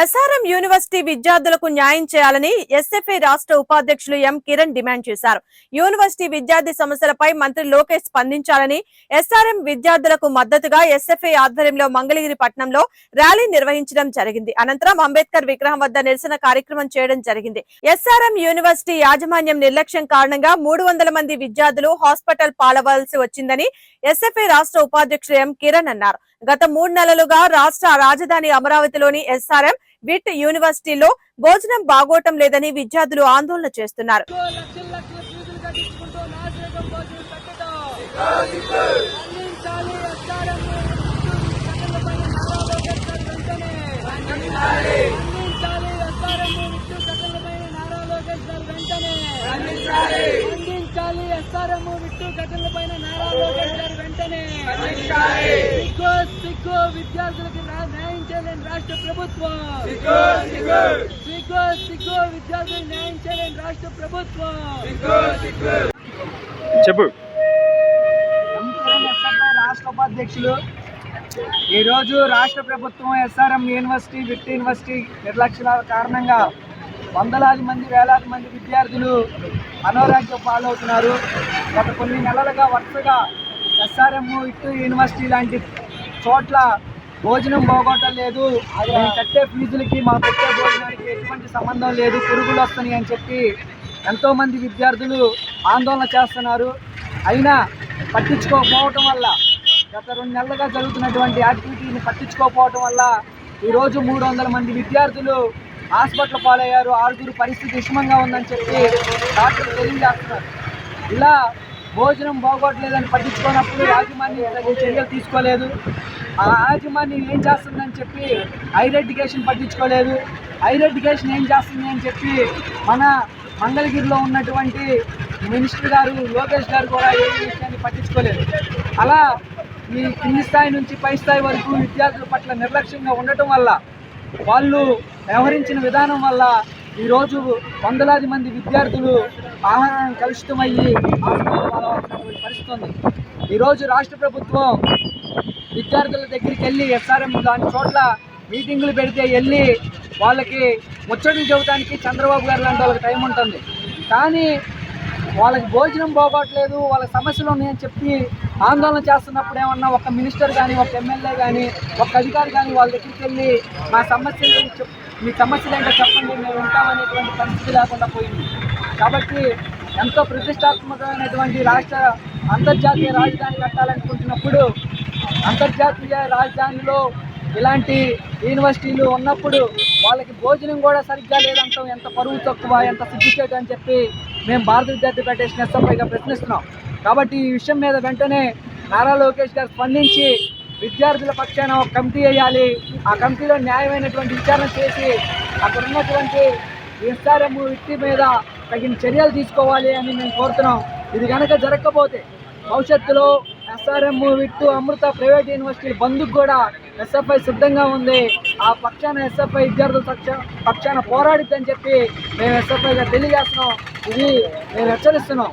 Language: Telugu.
ఎస్ఆర్ఎం యూనివర్సిటీ విద్యార్థులకు న్యాయం చేయాలని ఎస్ఎఫ్ఐ రాష్ట్ర ఉపాధ్యక్షులు ఎం కిరణ్ డిమాండ్ చేశారు. యూనివర్సిటీ విద్యార్థి సమస్యలపై మంత్రి లోకేష్ స్పందించాలని ఎస్ఆర్ఎం విద్యార్థులకు మద్దతుగా ఎస్ఎఫ్ఐ ఆధ్వర్యంలో మంగళగిరి పట్టణంలో ర్యాలీ నిర్వహించడం జరిగింది. అనంతరం అంబేద్కర్ విగ్రహం వద్ద నిరసన కార్యక్రమం చేయడం జరిగింది. ఎస్ఆర్ఎం యూనివర్సిటీ యాజమాన్యం నిర్లక్ష్యం కారణంగా మూడు వందల మంది విద్యార్థులు హాస్పిటల్ పాలవలసి వచ్చిందని ఎస్ఎఫ్ఐ రాష్ట్ర ఉపాధ్యక్షులు ఎం కిరణ్ అన్నారు. గత మూడు నెలలుగా రాష్ట్ర రాజధాని అమరావతిలోని ఎస్ఆర్ఎం విట్ యూనివర్సిటీలో భోజనం బాగోటం లేదని విద్యార్థులు ఆందోళన చేస్తున్నారు. లక్షల అందించాలి ఎస్ఆర్ఎం విట్టు ఘటనలపైన నారా లోకేష్ గారు వెంటనే. సిగ్గు సిగ్గు విద్యార్థులకు న్యా- న్యాయం చేయలేని రాష్ట్ర ప్రభుత్వం. సిగ్గు సిగ్గు. విద్యార్థులకు న్యాయం చేయలేని రాష్ట్ర ప్రభుత్వం. చెప్పు. రాష్ట్ర ఉపాధ్యక్షులు ఈరోజు రాష్ట్ర ప్రభుత్వం ఎస్ఆర్ఎం యూనివర్సిటీ విట్ యూనివర్సిటీ నిర్లక్ష్యాల కారణంగా వందలాది మంది వేలాది మంది విద్యార్థులు అనారోగ్యం పాలవుతున్నారు. గత కొన్ని నెలలుగా వరుసగా ఎస్ఆర్ఎం ఇటు యూనివర్సిటీ లాంటి చోట్ల భోజనం బాగోటం లేదు. మేము కట్టే ఫీజులకి మా పెట్టే భోజనానికి ఎటువంటి సంబంధం లేదు. పురుగులు వస్తున్నాయి అని చెప్పి ఎంతోమంది విద్యార్థులు ఆందోళన చేస్తున్నారు. అయినా పట్టించుకోకపోవటం వల్ల గత రెండు నెలలుగా జరుగుతున్నటువంటి యాక్టివిటీని పట్టించుకోకపోవటం వల్ల ఈరోజు మూడు వందల మంది విద్యార్థులు హాస్పిటల్ పాలయ్యారు. ఆరుగురు పరిస్థితి విషమంగా ఉందని చెప్పి డాక్టర్లు తెలియజేస్తున్నారు. ఇలా భోజనం బాగోట్లేదని పట్టించుకున్నప్పుడు యాజమాన్యం చర్యలు తీసుకోలేదు. ఆ యాజమాన్యం ఏం చేస్తుందని చెప్పి హైర్ ఎడ్యుకేషన్ పట్టించుకోలేదు. హైర్ ఎడ్యుకేషన్ ఏం చేస్తుంది అని చెప్పి మన మంగళగిరిలో ఉన్నటువంటి మినిస్టర్ గారు లోకేష్ గారు కూడా ఏ విషయాన్ని పట్టించుకోలేదు. అలా ఈ కింది స్థాయి నుంచి పై స్థాయి వరకు విద్యార్థుల పట్ల నిర్లక్ష్యంగా ఉండటం వల్ల వాళ్ళు వ్యవహరించిన విధానం వల్ల ఈరోజు వందలాది మంది విద్యార్థులు ఆహారం కలుషితమయ్యి పరిస్థితి ఉంది ఈరోజు రాష్ట్ర ప్రభుత్వం విద్యార్థుల దగ్గరికి వెళ్ళి ఎస్ఆర్ఎం దాని చోట్ల మీటింగులు పెడితే వెళ్ళి వాళ్ళకి ముచ్చట్లు చెబుతానికి చంద్రబాబు గారు లాంటి వాళ్ళకి టైం ఉంటుంది. కానీ వాళ్ళకి భోజనం పోగొట్టలేదు వాళ్ళ సమస్యలు ఉన్నాయని చెప్పి ఆందోళన చేస్తున్నప్పుడు ఏమన్నా ఒక మినిస్టర్ కానీ ఒక ఎమ్మెల్యే కానీ ఒక అధికారి కానీ వాళ్ళ దగ్గరికి వెళ్ళి మా సమస్యలు మీ సమస్యలు ఏంటో చెప్పండి మేము ఉంటామనేటువంటి పరిస్థితి లేకుండా పోయింది. కాబట్టి ఎంతో ప్రతిష్టాత్మకమైనటువంటి రాష్ట్ర అంతర్జాతీయ రాజధాని కట్టాలనుకుంటున్నప్పుడు అంతర్జాతీయ రాజధానిలో ఇలాంటి యూనివర్సిటీలు ఉన్నప్పుడు వాళ్ళకి భోజనం కూడా సరిగ్గా లేదంటాం ఎంత పరువు తక్కువ ఎంత సిగ్గుచేటు అని చెప్పి మేము భారత విద్యార్థి ఫెడరేషన్ ఎస్ఎఫ్ఐగా ప్రశ్నిస్తున్నాం. కాబట్టి ఈ విషయం మీద వెంటనే నారా లోకేష్ గారు స్పందించి విద్యార్థుల పక్షాన ఒక కమిటీ వేయాలి. ఆ కమిటీలో న్యాయమైనటువంటి విచారణ చేసి అక్కడ ఉన్నటువంటి ఎస్ఆర్ఎం వ్యక్తి మీద తగిన చర్యలు తీసుకోవాలి అని మేము కోరుతున్నాం. ఇది కనుక జరగకపోతే భవిష్యత్తులో SRM VIT Amrita private university బంధుకు కూడా ఎస్ఎఫ్ఐ సిద్ధంగా ఉంది. ఆ పక్షాన ఎస్ఎఫ్ఐ విద్యార్థుల పక్ష పక్షాన పోరాడిద్దని చెప్పి మేము ఎస్ఎఫ్ఐగా తెలియజేస్తున్నాం. ఇది మేము హెచ్చరిస్తున్నాం.